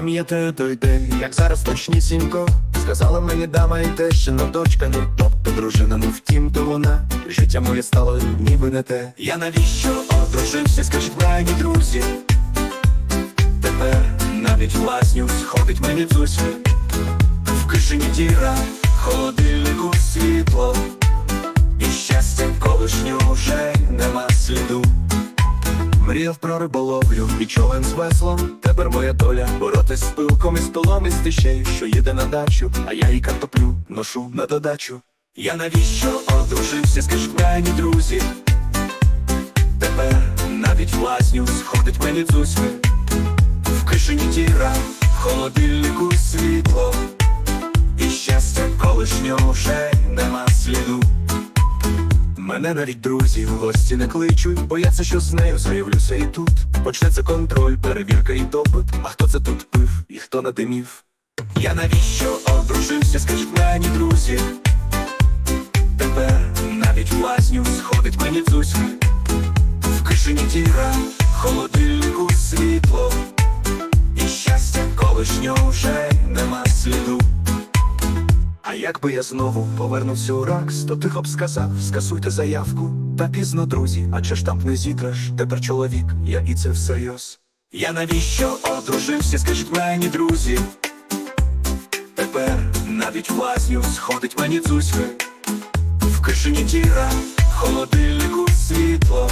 пам'ятаю той день, як зараз точнісінько Сказала мені дама і те, що на дочка, ну тобто дружина, ну втім, то вона. Життя моє стало ніби не те. Я навіщо одружився, скажіть мені, друзі? Тепер навіть в лазню сходить мені дзусь В кишені діра, в холодильнику світло. І щастя колишнього вже нема сліду. Мріяв про риболовлю і човен з веслом. Тепер моя доля боротись з пилком і столом із тишею, що їде на дачу, а я їй картоплю ношу на додачу. Я навіщо одружився, скажіть мені, друзі? Тепер навіть в лазню сходить мені дзуськи В кишені діра, в холодильнику світло І щастя колишнього вже нема сліду Мене навіть друзі в гості не кличуть, бояться, що з нею заявлюся і тут. Почнеться контроль, перевірка і допит. А хто це тут пив і хто надимів? Я навіщо одружився, скажіть мені, друзі? Тепер навіть в лазню сходить мені дзуськи В кишені діра, холодильнику світло І щастя колишнього вже нема сліду. А якби я знову повернувся у РАКС, то тихо б сказав, скасуйте заявку. Та пізно, друзі, адже штамп не зітраш, тепер чоловік, я і це всерйоз. Я навіщо одружився, скажіть мені, друзі? Тепер навіть в лазню сходить мені дзуськи В кишені діра, холодильнику світло